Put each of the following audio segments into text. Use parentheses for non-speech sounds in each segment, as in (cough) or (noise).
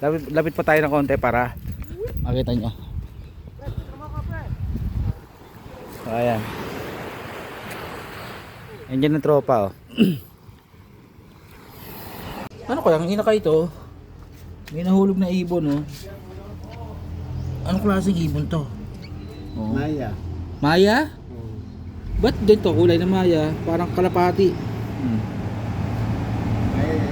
Lapit, lapit pa tayo ng konti para makita nyo. So, ayan. Yan ang tropa oh. (clears throat) ano kaya? Ang inakay ito. May nahulog na ibon oh. Anong klaseng ibon to? Oh. Maya. Maya? Ba't ganito kulay na Maya? Parang kalapati. Hmm.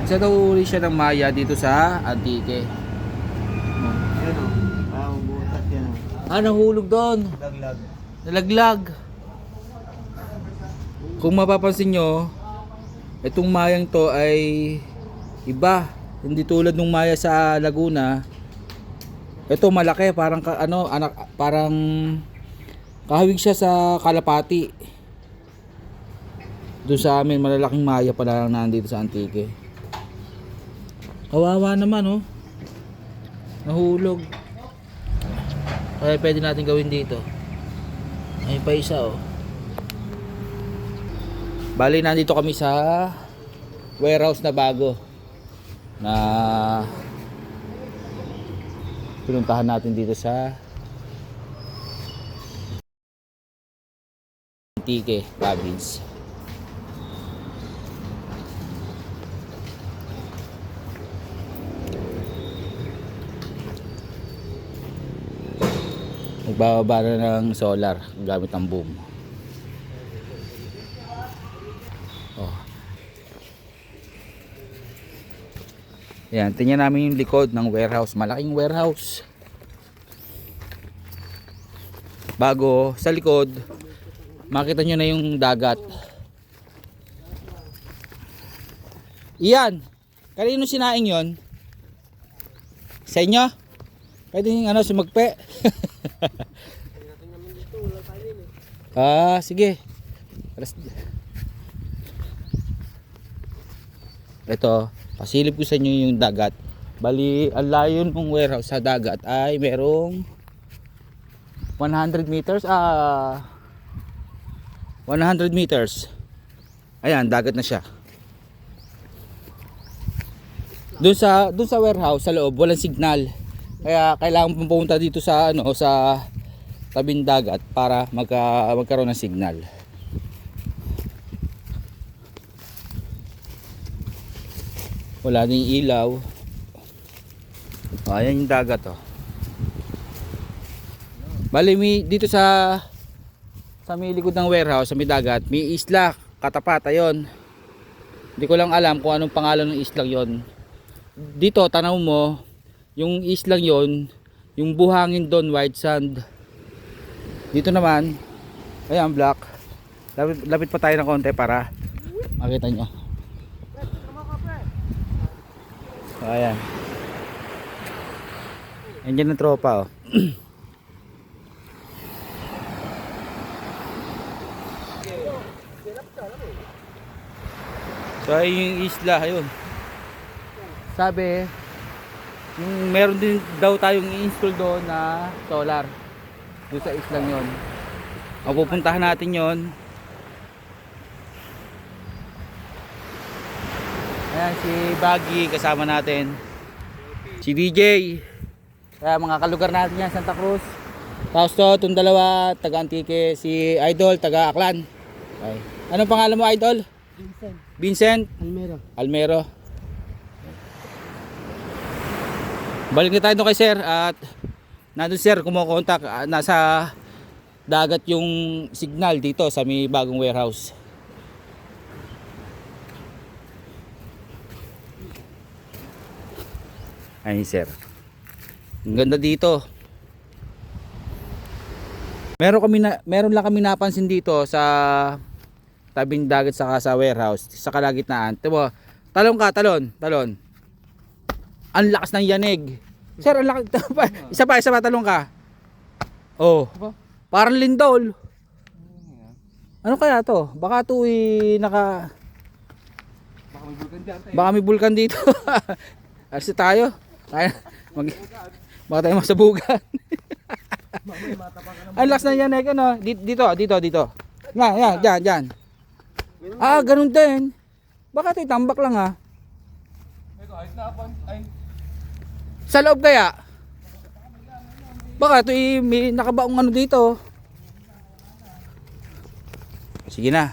Isa daw uli siya ng Maya dito sa Antique. Yan o. Butas yan o. Ah, nahulog doon. Laglag. Nalaglag. Kung mapapansin nyo, itong mayang to ay iba. Hindi tulad nung maya sa Laguna. Ito malaki, parang ka, ano, anak, parang kahawig siya sa Kalapati. Doon sa amin, malalaking maya pala lang nandito sa Antique. Kawawa naman, oh. Nahulog. Kaya pwede natin gawin dito. Ayun pa isa oh. Bali nandito kami sa warehouse na bago na pinuntahan natin dito sa Antique province. Nagbababa na ng solar gamit ang boom. Oh. Yan, tingnan namin yung likod ng warehouse. Malaking warehouse. Bago, sa likod, makita nyo na yung dagat. Iyan, kanino sinaing yon? Sa inyo? Pwede yung ano, sumagpe. (laughs) ah, sige. Ito, pasilip ko sa inyo yung dagat. Bali, ang layo ng warehouse sa dagat ay merong 100 meters. Ah, 100 meters. Ayan, dagat na siya. Doon sa doon sa warehouse sa loob walang signal. Kaya kailangan pumunta dito sa ano sa tabing dagat para magka, magkaroon ng signal. Wala ding ilaw. Ayan yung dagat oh. Bali may dito sa sa may likod ng warehouse sa may dagat, may isla katapat ayon. Hindi ko lang alam kung anong pangalan ng islang 'yon. Dito tanaw mo yung islang 'yon, yung buhangin doon white sand. Dito naman, ayan black. Lapit, lapit pa tayo ng konti para makita nyo. So, ayan. Ayan ang tropa oh. (clears throat) So ay yung isla ayun. Sabi yung meron din daw tayong i-install doon na solar doon sa islang yon. O pupuntahan natin yon. Ayan si Baggy kasama natin. Si DJ. Kaya mga kalugar natin yan Santa Cruz. Tapos to, itong dalawa, taga Antique, si Idol, taga Aklan. Okay. Anong pangalan mo, Idol? Vincent. Vincent Almero. Almero. Balik na tayo doon kay sir at nandun sir kumukontak ah, nasa dagat yung signal dito sa may bagong warehouse. Ayun sir. Ang ganda dito. Meron kami na, meron lang kami napansin dito sa tabing dagat sa sa warehouse sa kalagitnaan. Tibo, talon ka, talon, talon. Ang lakas ng yanig. Sir, ang lakas. (laughs) isa pa, isa pa, talon ka. Oh. Parang lindol. Ano kaya to? Baka to eh, naka... Baka may bulkan dyan tayo. Baka may bulkan dito. (laughs) Arsi tayo. Tayo. Mag... Baka tayo masabugan. (laughs) Ang lakas ng yanig, ano? Dito, dito, dito, dito. Yan, yan, dyan, dyan. Ah, ganun din. Baka ito tambak lang ah. Ito, ayos na ako. Sa loob kaya? Baka ito may nakabaong ano dito. Sige na.